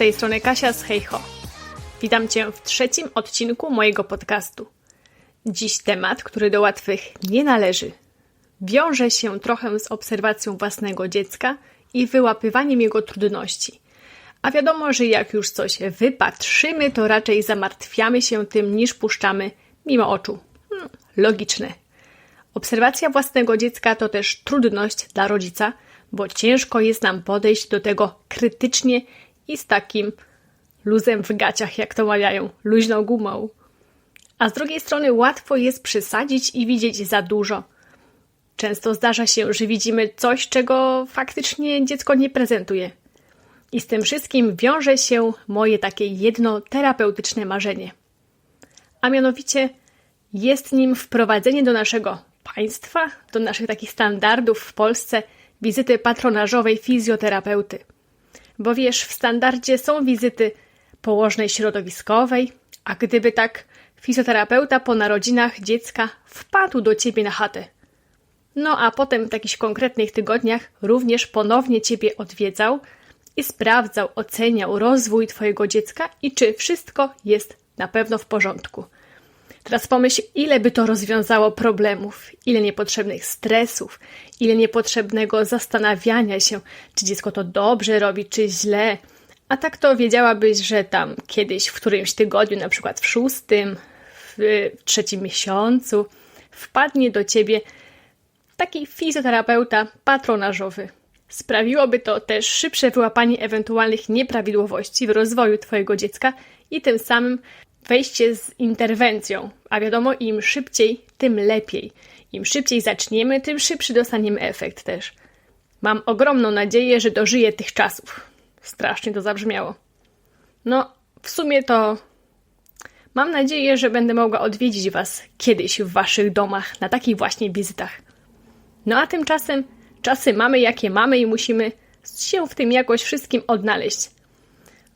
tej strony Kasia z Hejho. Witam Cię w trzecim odcinku mojego podcastu. Dziś temat, który do łatwych nie należy. Wiąże się trochę z obserwacją własnego dziecka i wyłapywaniem jego trudności. A wiadomo, że jak już coś wypatrzymy, to raczej zamartwiamy się tym niż puszczamy mimo oczu. Hmm, logiczne. Obserwacja własnego dziecka to też trudność dla rodzica, bo ciężko jest nam podejść do tego krytycznie i z takim luzem w gaciach, jak to mawiają, luźną gumą. A z drugiej strony łatwo jest przesadzić i widzieć za dużo. Często zdarza się, że widzimy coś, czego faktycznie dziecko nie prezentuje. I z tym wszystkim wiąże się moje takie jedno terapeutyczne marzenie. A mianowicie jest nim wprowadzenie do naszego państwa, do naszych takich standardów w Polsce wizyty patronażowej fizjoterapeuty. Bo wiesz, w standardzie są wizyty położnej środowiskowej, a gdyby tak fizjoterapeuta po narodzinach dziecka wpadł do ciebie na chatę. No a potem w jakichś konkretnych tygodniach również ponownie ciebie odwiedzał i sprawdzał, oceniał rozwój twojego dziecka i czy wszystko jest na pewno w porządku. Teraz pomyśl, ile by to rozwiązało problemów, ile niepotrzebnych stresów, ile niepotrzebnego zastanawiania się, czy dziecko to dobrze robi, czy źle. A tak to wiedziałabyś, że tam kiedyś w którymś tygodniu, na przykład w szóstym, w trzecim miesiącu, wpadnie do ciebie taki fizjoterapeuta patronażowy. Sprawiłoby to też szybsze wyłapanie ewentualnych nieprawidłowości w rozwoju Twojego dziecka i tym samym wejście z interwencją, a wiadomo, im szybciej, tym lepiej. Im szybciej zaczniemy, tym szybszy dostaniemy efekt też. Mam ogromną nadzieję, że dożyję tych czasów. Strasznie to zabrzmiało. No, w sumie to mam nadzieję, że będę mogła odwiedzić Was kiedyś w Waszych domach na takich właśnie wizytach. No a tymczasem czasy mamy jakie mamy i musimy się w tym jakoś wszystkim odnaleźć.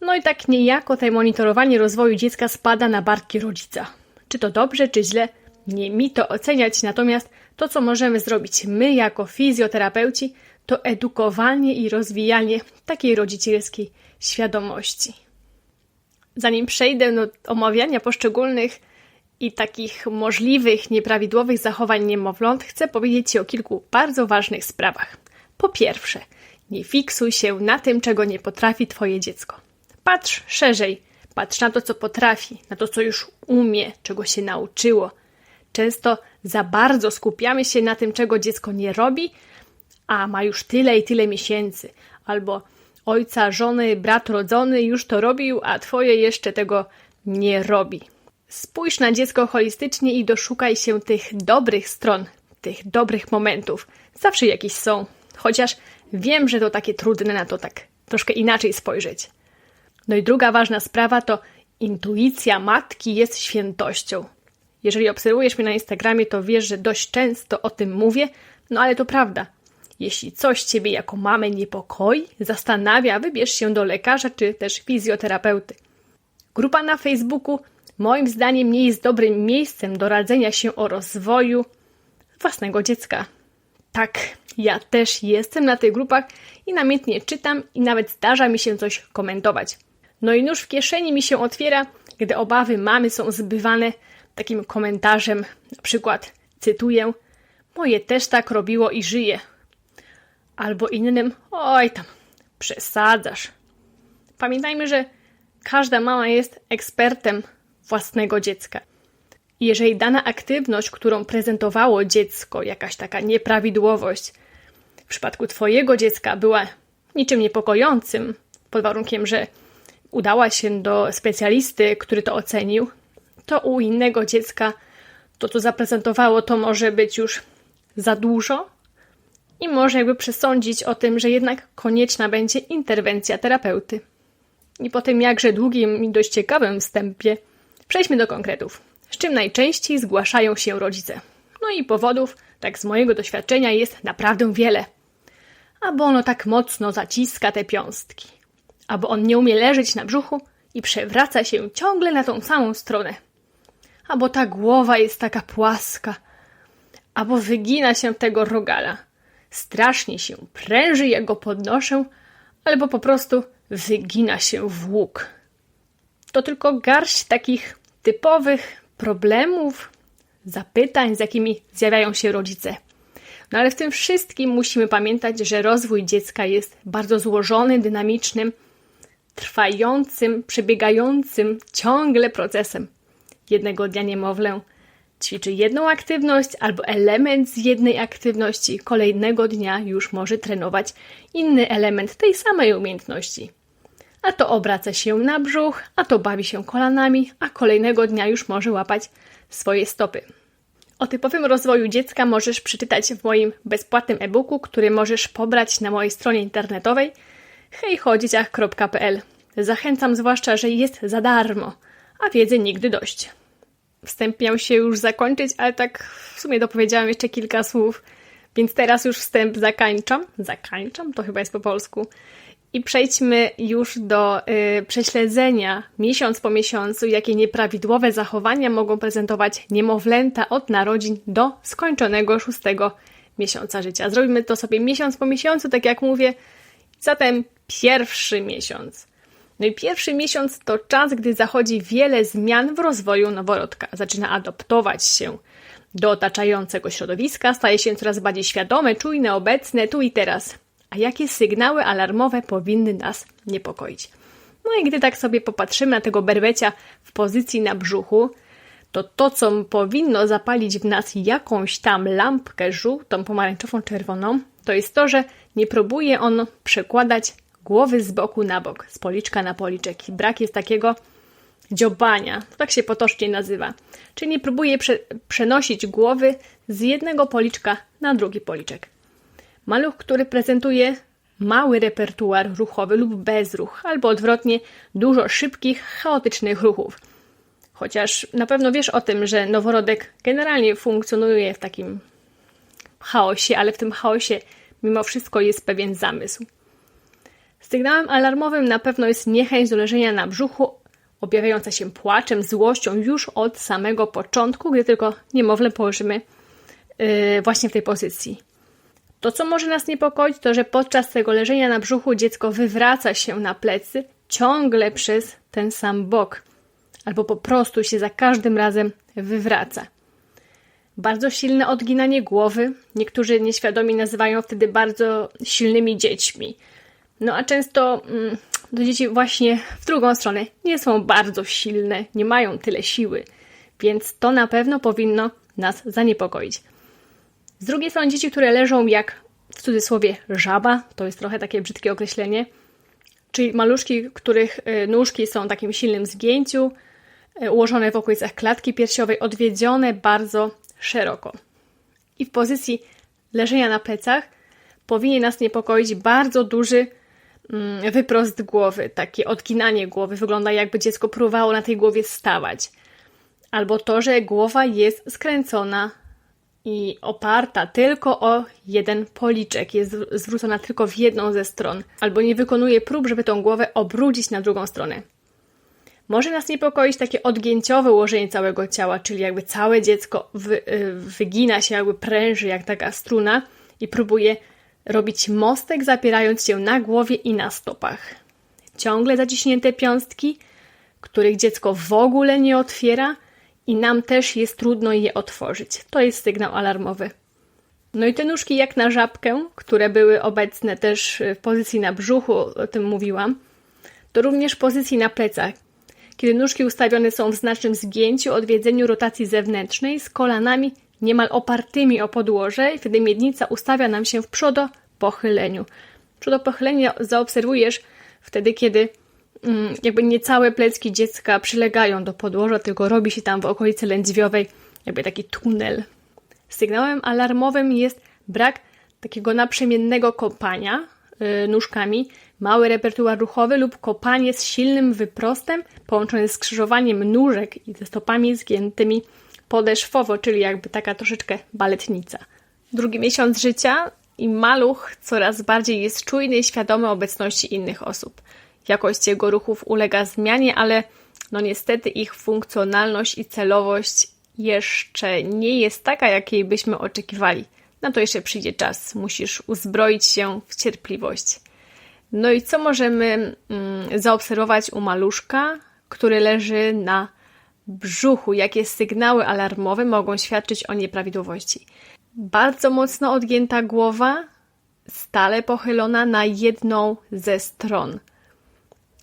No i tak niejako to monitorowanie rozwoju dziecka spada na barki rodzica. Czy to dobrze, czy źle, nie mi to oceniać, natomiast to, co możemy zrobić my jako fizjoterapeuci, to edukowanie i rozwijanie takiej rodzicielskiej świadomości. Zanim przejdę do omawiania poszczególnych i takich możliwych nieprawidłowych zachowań niemowląt, chcę powiedzieć Ci o kilku bardzo ważnych sprawach. Po pierwsze, nie fiksuj się na tym, czego nie potrafi Twoje dziecko. Patrz szerzej, patrz na to, co potrafi, na to, co już umie, czego się nauczyło. Często za bardzo skupiamy się na tym, czego dziecko nie robi, a ma już tyle i tyle miesięcy, albo ojca, żony, brat rodzony już to robił, a twoje jeszcze tego nie robi. Spójrz na dziecko holistycznie i doszukaj się tych dobrych stron, tych dobrych momentów. Zawsze jakieś są, chociaż wiem, że to takie trudne na to tak troszkę inaczej spojrzeć. No i druga ważna sprawa to intuicja matki jest świętością. Jeżeli obserwujesz mnie na Instagramie, to wiesz, że dość często o tym mówię, no ale to prawda. Jeśli coś ciebie jako mamę niepokoi, zastanawia, wybierz się do lekarza czy też fizjoterapeuty. Grupa na Facebooku moim zdaniem nie jest dobrym miejscem do radzenia się o rozwoju własnego dziecka. Tak, ja też jestem na tych grupach i namiętnie czytam i nawet zdarza mi się coś komentować. No i nóż w kieszeni mi się otwiera, gdy obawy mamy są zbywane takim komentarzem, na przykład cytuję: Moje też tak robiło i żyje. Albo innym: Oj tam, przesadzasz. Pamiętajmy, że każda mama jest ekspertem własnego dziecka. Jeżeli dana aktywność, którą prezentowało dziecko, jakaś taka nieprawidłowość, w przypadku Twojego dziecka była niczym niepokojącym, pod warunkiem, że udała się do specjalisty, który to ocenił, to u innego dziecka to, co zaprezentowało, to może być już za dużo i może jakby przesądzić o tym, że jednak konieczna będzie interwencja terapeuty. I po tym jakże długim i dość ciekawym wstępie przejdźmy do konkretów. Z czym najczęściej zgłaszają się rodzice? No i powodów, tak z mojego doświadczenia, jest naprawdę wiele. Albo ono tak mocno zaciska te piąstki albo on nie umie leżeć na brzuchu i przewraca się ciągle na tą samą stronę. Albo ta głowa jest taka płaska, albo wygina się tego rogala. Strasznie się pręży, jak go podnoszę, albo po prostu wygina się w łuk. To tylko garść takich typowych problemów, zapytań, z jakimi zjawiają się rodzice. No ale w tym wszystkim musimy pamiętać, że rozwój dziecka jest bardzo złożonym, dynamicznym, trwającym, przebiegającym ciągle procesem. Jednego dnia niemowlę ćwiczy jedną aktywność albo element z jednej aktywności, kolejnego dnia już może trenować inny element tej samej umiejętności. A to obraca się na brzuch, a to bawi się kolanami, a kolejnego dnia już może łapać swoje stopy. O typowym rozwoju dziecka możesz przeczytać w moim bezpłatnym e-booku, który możesz pobrać na mojej stronie internetowej hejchodzieciach.pl. Zachęcam zwłaszcza, że jest za darmo, a wiedzy nigdy dość. Wstęp miał się już zakończyć, ale tak w sumie dopowiedziałam jeszcze kilka słów, więc teraz już wstęp zakańczam. Zakańczam? To chyba jest po polsku. I przejdźmy już do y, prześledzenia miesiąc po miesiącu, jakie nieprawidłowe zachowania mogą prezentować niemowlęta od narodzin do skończonego szóstego miesiąca życia. Zrobimy to sobie miesiąc po miesiącu, tak jak mówię. Zatem pierwszy miesiąc. No i pierwszy miesiąc to czas, gdy zachodzi wiele zmian w rozwoju noworodka. Zaczyna adoptować się do otaczającego środowiska, staje się coraz bardziej świadome, czujne, obecne tu i teraz a jakie sygnały alarmowe powinny nas niepokoić. No i gdy tak sobie popatrzymy na tego berbecia w pozycji na brzuchu, to to, co powinno zapalić w nas jakąś tam lampkę żółtą, pomarańczową, czerwoną, to jest to, że nie próbuje on przekładać głowy z boku na bok, z policzka na policzek. Brak jest takiego dziobania, tak się potocznie nazywa. Czyli próbuje prze przenosić głowy z jednego policzka na drugi policzek. Maluch, który prezentuje mały repertuar ruchowy lub bezruch, albo odwrotnie, dużo szybkich, chaotycznych ruchów. Chociaż na pewno wiesz o tym, że noworodek generalnie funkcjonuje w takim chaosie, ale w tym chaosie mimo wszystko jest pewien zamysł. Sygnałem alarmowym na pewno jest niechęć do leżenia na brzuchu, objawiająca się płaczem, złością już od samego początku, gdy tylko niemowlę położymy yy, właśnie w tej pozycji. To, co może nas niepokoić, to że podczas tego leżenia na brzuchu dziecko wywraca się na plecy ciągle przez ten sam bok, albo po prostu się za każdym razem wywraca. Bardzo silne odginanie głowy. Niektórzy nieświadomi nazywają wtedy bardzo silnymi dziećmi. No a często mm, do dzieci właśnie w drugą stronę nie są bardzo silne, nie mają tyle siły, więc to na pewno powinno nas zaniepokoić. Z drugiej strony dzieci, które leżą jak w cudzysłowie żaba, to jest trochę takie brzydkie określenie, czyli maluszki, których y, nóżki są w takim silnym zgięciu, y, ułożone w okolicach klatki piersiowej, odwiedzione bardzo szeroko. I w pozycji leżenia na plecach powinien nas niepokoić bardzo duży wyprost głowy, takie odginanie głowy. Wygląda jakby dziecko próbowało na tej głowie stawać. Albo to, że głowa jest skręcona i oparta tylko o jeden policzek, jest zwrócona tylko w jedną ze stron, albo nie wykonuje prób, żeby tą głowę obrócić na drugą stronę. Może nas niepokoić takie odgięciowe ułożenie całego ciała, czyli jakby całe dziecko wy, y, wygina się, jakby pręży jak taka struna i próbuje robić mostek, zapierając się na głowie i na stopach. Ciągle zaciśnięte piąstki, których dziecko w ogóle nie otwiera, i nam też jest trudno je otworzyć. To jest sygnał alarmowy. No i te nóżki jak na żabkę, które były obecne też w pozycji na brzuchu, o tym mówiłam, to również pozycji na plecach. Kiedy nóżki ustawione są w znacznym zgięciu, odwiedzeniu rotacji zewnętrznej z kolanami niemal opartymi o podłoże i wtedy miednica ustawia nam się w przodopochyleniu. Przodopochylenie zaobserwujesz wtedy, kiedy Mm, jakby nie całe plecki dziecka przylegają do podłoża, tylko robi się tam w okolicy lędźwiowej jakby taki tunel. Sygnałem alarmowym jest brak takiego naprzemiennego kopania yy, nóżkami, mały repertuar ruchowy lub kopanie z silnym wyprostem połączone z skrzyżowaniem nóżek i ze stopami zgiętymi podeszwowo, czyli jakby taka troszeczkę baletnica. Drugi miesiąc życia i maluch coraz bardziej jest czujny i świadomy obecności innych osób. Jakość jego ruchów ulega zmianie, ale no niestety ich funkcjonalność i celowość jeszcze nie jest taka, jakiej byśmy oczekiwali. Na to jeszcze przyjdzie czas. Musisz uzbroić się w cierpliwość. No i co możemy mm, zaobserwować u maluszka, który leży na brzuchu? Jakie sygnały alarmowe mogą świadczyć o nieprawidłowości? Bardzo mocno odgięta głowa, stale pochylona na jedną ze stron.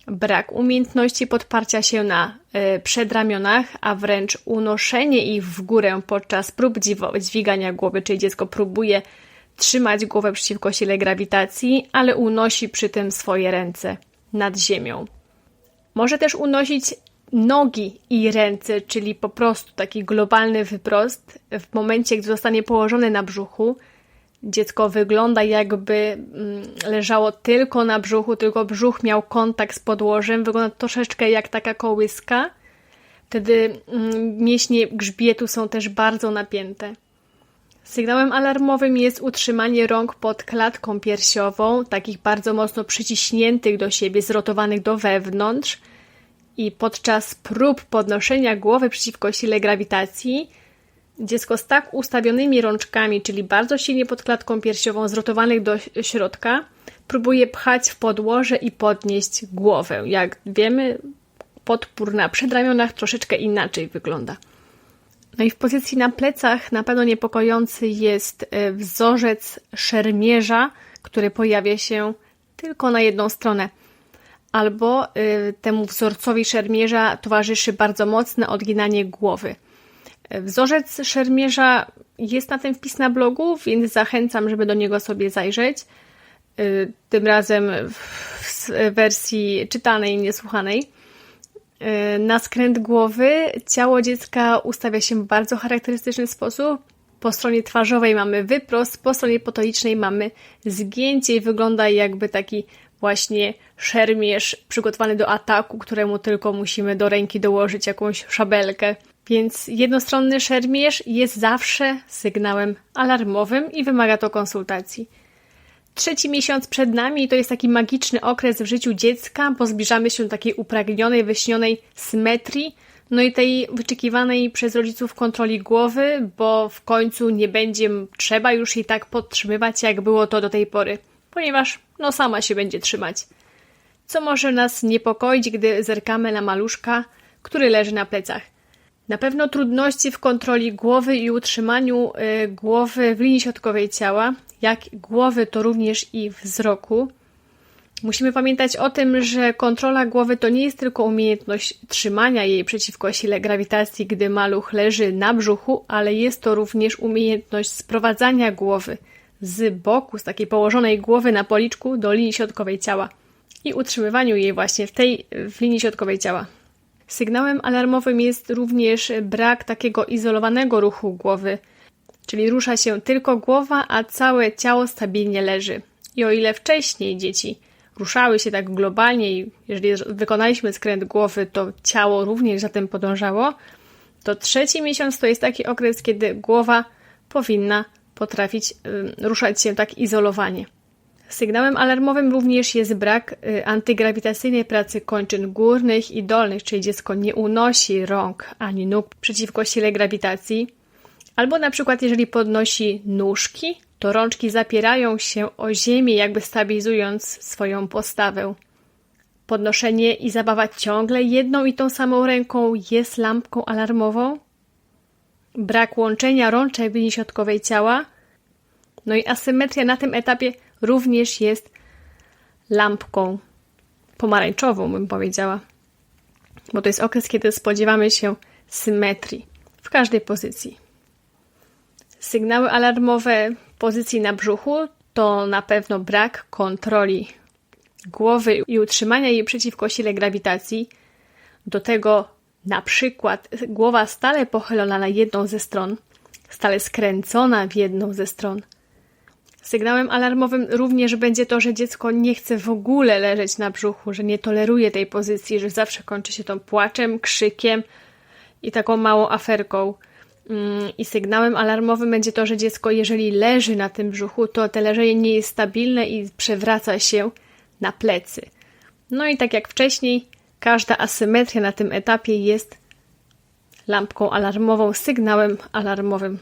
Brak umiejętności podparcia się na y, przedramionach, a wręcz unoszenie ich w górę podczas prób dźwigania głowy, czyli dziecko próbuje trzymać głowę przeciwko sile grawitacji, ale unosi przy tym swoje ręce nad ziemią. Może też unosić nogi i ręce, czyli po prostu taki globalny wyprost w momencie, gdy zostanie położone na brzuchu. Dziecko wygląda jakby mm, leżało tylko na brzuchu, tylko brzuch miał kontakt z podłożem. Wygląda troszeczkę jak taka kołyska. Wtedy mm, mięśnie grzbietu są też bardzo napięte. Sygnałem alarmowym jest utrzymanie rąk pod klatką piersiową, takich bardzo mocno przyciśniętych do siebie, zrotowanych do wewnątrz. I podczas prób podnoszenia głowy przeciwko sile grawitacji, dziecko z tak ustawionymi rączkami, czyli bardzo silnie pod klatką piersiową, zrotowanych do środka, próbuje pchać w podłoże i podnieść głowę. Jak wiemy, podpór na przedramionach troszeczkę inaczej wygląda. No i w pozycji na plecach na pewno niepokojący jest e, wzorzec szermierza, który pojawia się tylko na jedną stronę. Albo e, temu wzorcowi szermierza towarzyszy bardzo mocne odginanie głowy. E, wzorzec szermierza jest na ten wpis na blogu, więc zachęcam, żeby do niego sobie zajrzeć. Tym razem w wersji czytanej, niesłuchanej. Y, na skręt głowy ciało dziecka ustawia się w bardzo charakterystyczny sposób. Po stronie twarzowej mamy wyprost, po stronie potoicznej mamy zgięcie i wygląda jakby taki właśnie szermierz przygotowany do ataku, któremu tylko musimy do ręki dołożyć jakąś szabelkę. Więc jednostronny szermierz jest zawsze sygnałem alarmowym i wymaga to konsultacji. Trzeci miesiąc przed nami to jest taki magiczny okres w życiu dziecka, bo zbliżamy się do takiej upragnionej, wyśnionej symetrii, no i tej wyczekiwanej przez rodziców kontroli głowy, bo w końcu nie będzie trzeba już jej tak podtrzymywać, jak było to do tej pory, ponieważ no sama się będzie trzymać. Co może nas niepokoić, gdy zerkamy na maluszka, który leży na plecach? Na pewno trudności w kontroli głowy i utrzymaniu y, głowy w linii środkowej ciała, jak głowy, to również i wzroku. Musimy pamiętać o tym, że kontrola głowy to nie jest tylko umiejętność trzymania jej przeciwko sile grawitacji, gdy maluch leży na brzuchu, ale jest to również umiejętność sprowadzania głowy z boku, z takiej położonej głowy na policzku do linii środkowej ciała i utrzymywaniu jej właśnie w tej w linii środkowej ciała. Sygnałem alarmowym jest również brak takiego izolowanego ruchu głowy, czyli rusza się tylko głowa, a całe ciało stabilnie leży. I o ile wcześniej dzieci ruszały się tak globalnie i jeżeli wykonaliśmy skręt głowy, to ciało również za tym podążało, to trzeci miesiąc to jest taki okres, kiedy głowa powinna potrafić y, ruszać się tak izolowanie. Sygnałem alarmowym również jest brak y, antygrawitacyjnej pracy kończyn górnych i dolnych, czyli dziecko nie unosi rąk ani nóg przeciwko sile grawitacji. Albo na przykład, jeżeli podnosi nóżki, to rączki zapierają się o ziemię, jakby stabilizując swoją postawę. Podnoszenie i zabawa ciągle jedną i tą samą ręką jest lampką alarmową. Brak łączenia rączek w linii środkowej ciała. No i asymetria na tym etapie również jest lampką pomarańczową, bym powiedziała. Bo to jest okres, kiedy spodziewamy się symetrii w każdej pozycji. Sygnały alarmowe pozycji na brzuchu to na pewno brak kontroli głowy i utrzymania jej przeciwko sile grawitacji. Do tego na przykład głowa stale pochylona na jedną ze stron, stale skręcona w jedną ze stron – Sygnałem alarmowym również będzie to, że dziecko nie chce w ogóle leżeć na brzuchu, że nie toleruje tej pozycji, że zawsze kończy się to płaczem, krzykiem i taką małą aferką. Mm, I sygnałem alarmowym będzie to, że dziecko, jeżeli leży na tym brzuchu, to te leżenie nie jest stabilne i przewraca się na plecy. No i tak jak wcześniej, każda asymetria na tym etapie jest lampką alarmową, sygnałem alarmowym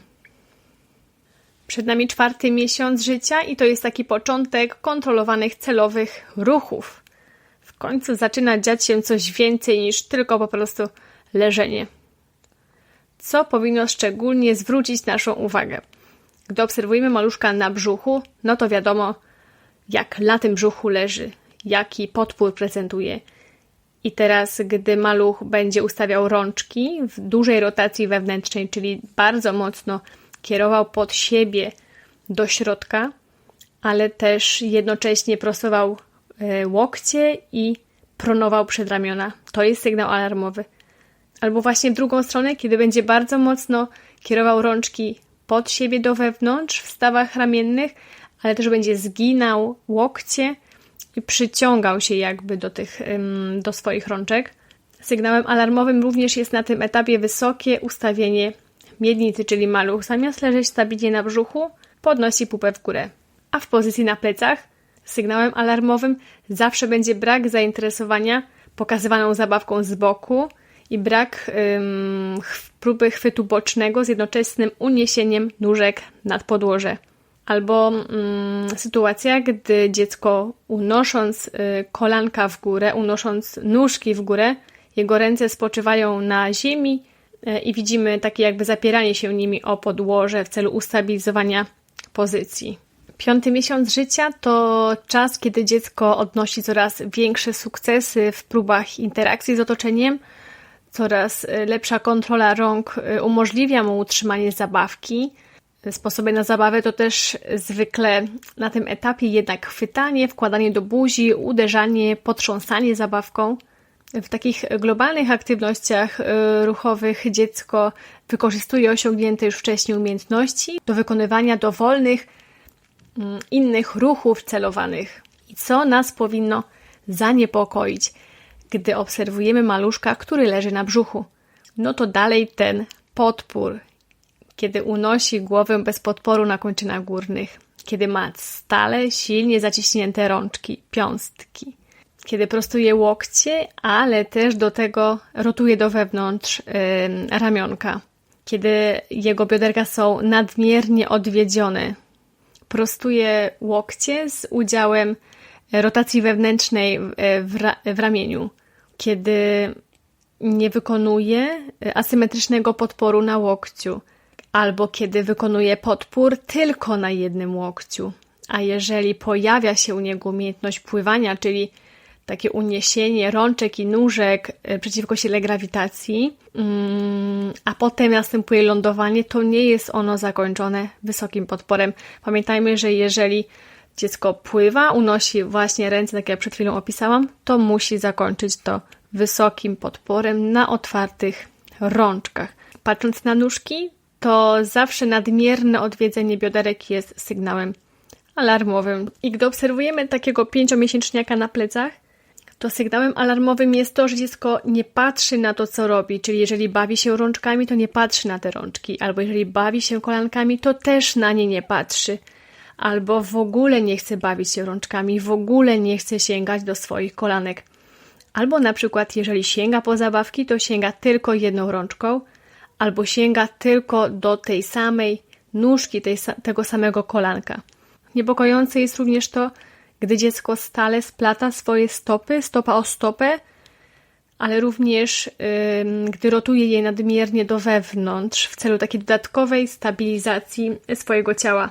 Przed nami czwarty miesiąc życia i to jest taki początek kontrolowanych celowych ruchów. W końcu zaczyna dziać się coś więcej niż tylko po prostu leżenie. Co powinno szczególnie zwrócić naszą uwagę? Gdy obserwujemy maluszka na brzuchu, no to wiadomo, jak na tym brzuchu leży, jaki podpór prezentuje. I teraz, gdy maluch będzie ustawiał rączki w dużej rotacji wewnętrznej, czyli bardzo mocno kierował pod siebie do środka, ale też jednocześnie prostował e, łokcie i pronował przedramiona. To jest sygnał alarmowy. Albo właśnie w drugą stronę, kiedy będzie bardzo mocno kierował rączki pod siebie do wewnątrz w stawach ramiennych, ale też będzie zginał łokcie i przyciągał się jakby do tych, do swoich rączek. Sygnałem alarmowym również jest na tym etapie wysokie ustawienie miednicy, czyli maluch zamiast leżeć stabilnie na brzuchu, podnosi pupę w górę. A w pozycji na plecach sygnałem alarmowym zawsze będzie brak zainteresowania pokazywaną zabawką z boku i brak ym, próby chwytu bocznego z jednoczesnym uniesieniem nóżek nad podłoże. Albo ym, sytuacja, gdy dziecko unosząc y, kolanka w górę, unosząc nóżki w górę, jego ręce spoczywają na ziemi i widzimy takie jakby zapieranie się nimi o podłoże w celu ustabilizowania pozycji. Piąty miesiąc życia to czas, kiedy dziecko odnosi coraz większe sukcesy w próbach interakcji z otoczeniem, coraz y, lepsza kontrola rąk y, umożliwia mu utrzymanie zabawki. Sposoby na zabawę to też zwykle na tym etapie jednak chwytanie, wkładanie do buzi, uderzanie, potrząsanie zabawką. W takich globalnych aktywnościach y, ruchowych dziecko wykorzystuje osiągnięte już wcześniej umiejętności do wykonywania dowolnych mm, innych ruchów celowanych. I co nas powinno zaniepokoić? gdy obserwujemy maluszka, który leży na brzuchu. No to dalej ten podpór, kiedy unosi głowę bez podporu na kończynach górnych, kiedy ma stale silnie zaciśnięte rączki, piąstki, kiedy prostuje łokcie, ale też do tego rotuje do wewnątrz yy, ramionka, kiedy jego bioderka są nadmiernie odwiedzione, prostuje łokcie z udziałem rotacji wewnętrznej w, ra w ramieniu kiedy nie wykonuje asymetrycznego podporu na łokciu, albo kiedy wykonuje podpór tylko na jednym łokciu. A jeżeli pojawia się u niego umiejętność pływania, czyli takie uniesienie rączek i nóżek e, przeciwko sile grawitacji, mm, a potem następuje lądowanie, to nie jest ono zakończone wysokim podporem. Pamiętajmy, że jeżeli dziecko pływa, unosi właśnie ręce, tak jak przed chwilą opisałam, to musi zakończyć to wysokim podporem na otwartych rączkach. Patrząc na nóżki, to zawsze nadmierne odwiedzenie bioderek jest sygnałem alarmowym. I gdy obserwujemy takiego pięciomiesięczniaka na plecach, to sygnałem alarmowym jest to, że dziecko nie patrzy na to, co robi. Czyli jeżeli bawi się rączkami, to nie patrzy na te rączki. Albo jeżeli bawi się kolankami, to też na nie nie patrzy albo w ogóle nie chce bawić się rączkami, w ogóle nie chce sięgać do swoich kolanek. Albo na przykład, jeżeli sięga po zabawki, to sięga tylko jedną rączką, albo sięga tylko do tej samej nóżki, tej, tego samego kolanka. Niepokojące jest również to, gdy dziecko stale splata swoje stopy, stopa o stopę, ale również gdy rotuje je nadmiernie do wewnątrz w celu takiej dodatkowej stabilizacji swojego ciała.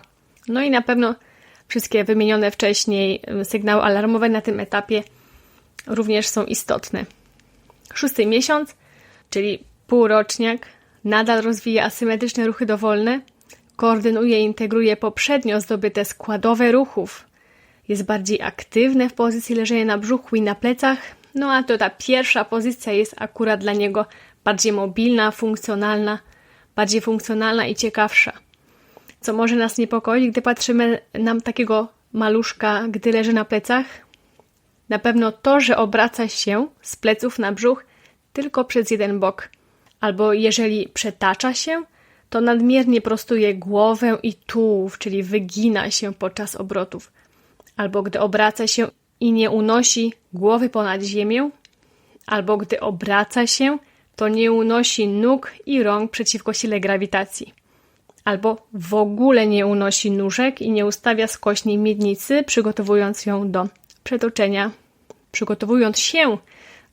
No i na pewno wszystkie wymienione wcześniej sygnały alarmowe na tym etapie również są istotne. Szósty miesiąc, czyli półroczniak, nadal rozwija asymetryczne ruchy dowolne, koordynuje i integruje poprzednio zdobyte składowe ruchów, jest bardziej aktywne w pozycji leżenia na brzuchu i na plecach, no a to ta pierwsza pozycja jest akurat dla niego bardziej mobilna, funkcjonalna, bardziej funkcjonalna i ciekawsza. Co może nas niepokoić, gdy patrzymy na takiego maluszka, gdy leży na plecach? Na pewno to, że obraca się z pleców na brzuch tylko przez jeden bok, albo jeżeli przetacza się, to nadmiernie prostuje głowę i tułów, czyli wygina się podczas obrotów, albo gdy obraca się i nie unosi głowy ponad ziemię, albo gdy obraca się, to nie unosi nóg i rąk przeciwko sile grawitacji albo w ogóle nie unosi nóżek i nie ustawia skośnej miednicy, przygotowując ją do przetoczenia, przygotowując się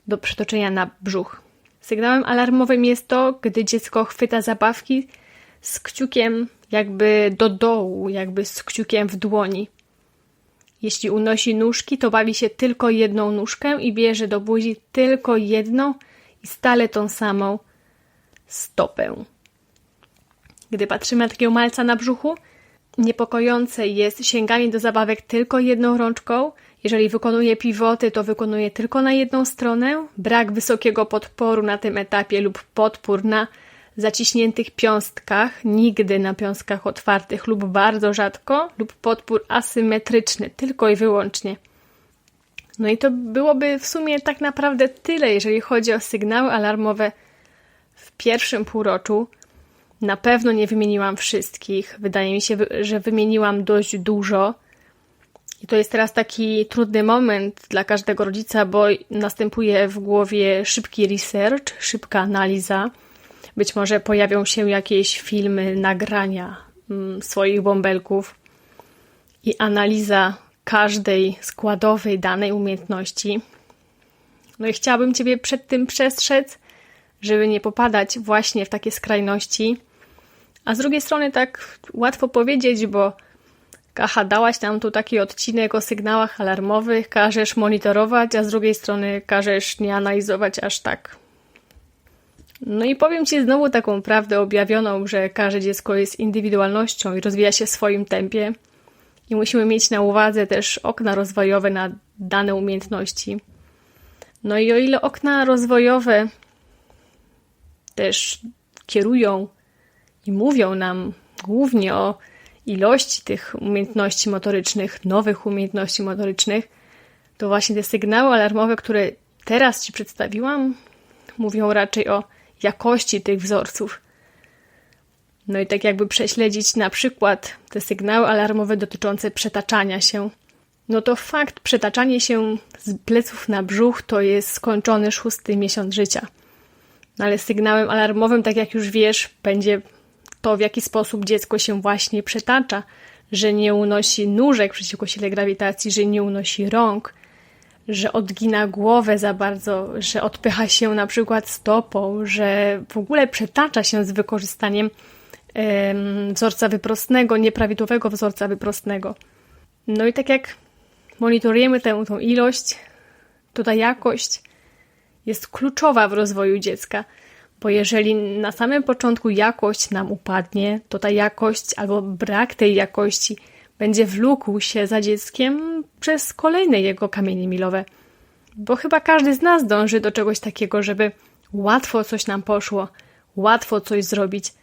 do przetoczenia na brzuch. Sygnałem alarmowym jest to, gdy dziecko chwyta zabawki z kciukiem jakby do dołu, jakby z kciukiem w dłoni. Jeśli unosi nóżki, to bawi się tylko jedną nóżkę i bierze do buzi tylko jedną i stale tą samą stopę. Gdy patrzymy na takiego malca na brzuchu, niepokojące jest sięganie do zabawek tylko jedną rączką. Jeżeli wykonuje pivoty, to wykonuje tylko na jedną stronę. Brak wysokiego podporu na tym etapie lub podpór na zaciśniętych piąstkach, nigdy na piąstkach otwartych lub bardzo rzadko, lub podpór asymetryczny, tylko i wyłącznie. No i to byłoby w sumie tak naprawdę tyle, jeżeli chodzi o sygnały alarmowe w pierwszym półroczu. Na pewno nie wymieniłam wszystkich. Wydaje mi się, że wymieniłam dość dużo. I to jest teraz taki trudny moment dla każdego rodzica, bo następuje w głowie szybki research, szybka analiza. Być może pojawią się jakieś filmy, nagrania mm, swoich bąbelków i analiza każdej składowej danej umiejętności. No i chciałabym Ciebie przed tym przestrzec, żeby nie popadać właśnie w takie skrajności. A z drugiej strony tak łatwo powiedzieć, bo Kacha, dałaś nam tu taki odcinek o sygnałach alarmowych, każesz monitorować, a z drugiej strony każesz nie analizować aż tak. No i powiem Ci znowu taką prawdę objawioną, że każde dziecko jest indywidualnością i rozwija się w swoim tempie. I musimy mieć na uwadze też okna rozwojowe na dane umiejętności. No i o ile okna rozwojowe też kierują i mówią nam głównie o ilości tych umiejętności motorycznych, nowych umiejętności motorycznych, to właśnie te sygnały alarmowe, które teraz Ci przedstawiłam, mówią raczej o jakości tych wzorców. No i tak jakby prześledzić na przykład te sygnały alarmowe dotyczące przetaczania się. No to fakt przetaczanie się z pleców na brzuch to jest skończony szósty miesiąc życia. No ale sygnałem alarmowym, tak jak już wiesz, będzie to, w jaki sposób dziecko się właśnie przetacza, że nie unosi nóżek przeciwko sile grawitacji, że nie unosi rąk, że odgina głowę za bardzo, że odpycha się na przykład stopą, że w ogóle przetacza się z wykorzystaniem em, wzorca wyprostnego, nieprawidłowego wzorca wyprostnego. No i tak jak monitorujemy tę ilość, to ta jakość jest kluczowa w rozwoju dziecka. Bo jeżeli na samym początku jakość nam upadnie, to ta jakość albo brak tej jakości będzie wlókł się za dzieckiem przez kolejne jego kamienie milowe. Bo chyba każdy z nas dąży do czegoś takiego, żeby łatwo coś nam poszło, łatwo coś zrobić.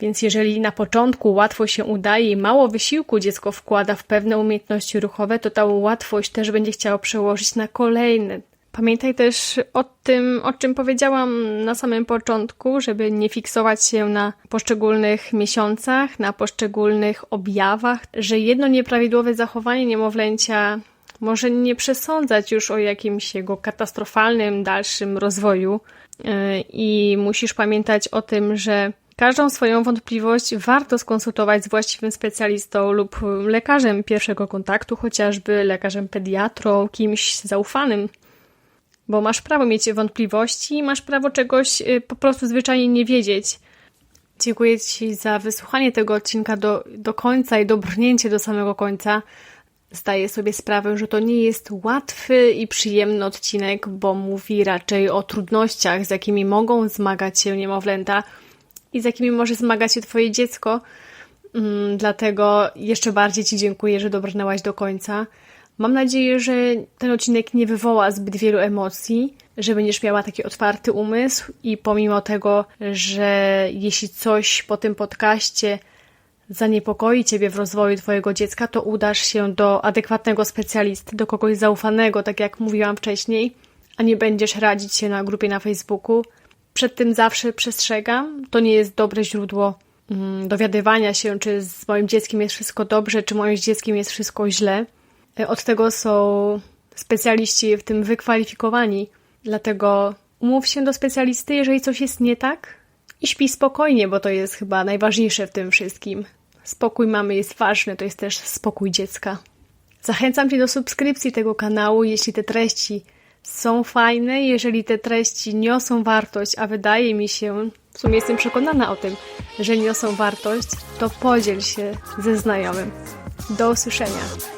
Więc jeżeli na początku łatwo się udaje i mało wysiłku dziecko wkłada w pewne umiejętności ruchowe, to ta łatwość też będzie chciało przełożyć na kolejne, Pamiętaj też o tym, o czym powiedziałam na samym początku, żeby nie fiksować się na poszczególnych miesiącach, na poszczególnych objawach, że jedno nieprawidłowe zachowanie niemowlęcia może nie przesądzać już o jakimś jego katastrofalnym dalszym rozwoju. Y, I musisz pamiętać o tym, że każdą swoją wątpliwość warto skonsultować z właściwym specjalistą lub lekarzem pierwszego kontaktu, chociażby lekarzem pediatrą, kimś zaufanym bo masz prawo mieć wątpliwości, masz prawo czegoś y, po prostu zwyczajnie nie wiedzieć. Dziękuję Ci za wysłuchanie tego odcinka do, do końca i dobrnięcie do samego końca. Zdaję sobie sprawę, że to nie jest łatwy i przyjemny odcinek, bo mówi raczej o trudnościach, z jakimi mogą zmagać się niemowlęta i z jakimi może zmagać się Twoje dziecko. Mm, dlatego jeszcze bardziej Ci dziękuję, że dobrnęłaś do końca. Mam nadzieję, że ten odcinek nie wywoła zbyt wielu emocji, że będziesz miała taki otwarty umysł i pomimo tego, że jeśli coś po tym podcaście zaniepokoi Ciebie w rozwoju Twojego dziecka, to udasz się do adekwatnego specjalisty, do kogoś zaufanego, tak jak mówiłam wcześniej, a nie będziesz radzić się na grupie na Facebooku. Przed tym zawsze przestrzegam. To nie jest dobre źródło mm, dowiadywania się, czy z moim dzieckiem jest wszystko dobrze, czy moim dzieckiem jest wszystko źle. Od tego są specjaliści w tym wykwalifikowani. Dlatego umów się do specjalisty, jeżeli coś jest nie tak I śpi spokojnie, bo to jest chyba najważniejsze w tym wszystkim. Spokój mamy jest ważny, to jest też spokój dziecka. Zachęcam Cię do subskrypcji tego kanału, jeśli te treści są fajne, jeżeli te treści niosą wartość, a wydaje mi się, w sumie jestem przekonana o tym, że niosą wartość, to podziel się ze znajomym. Do usłyszenia.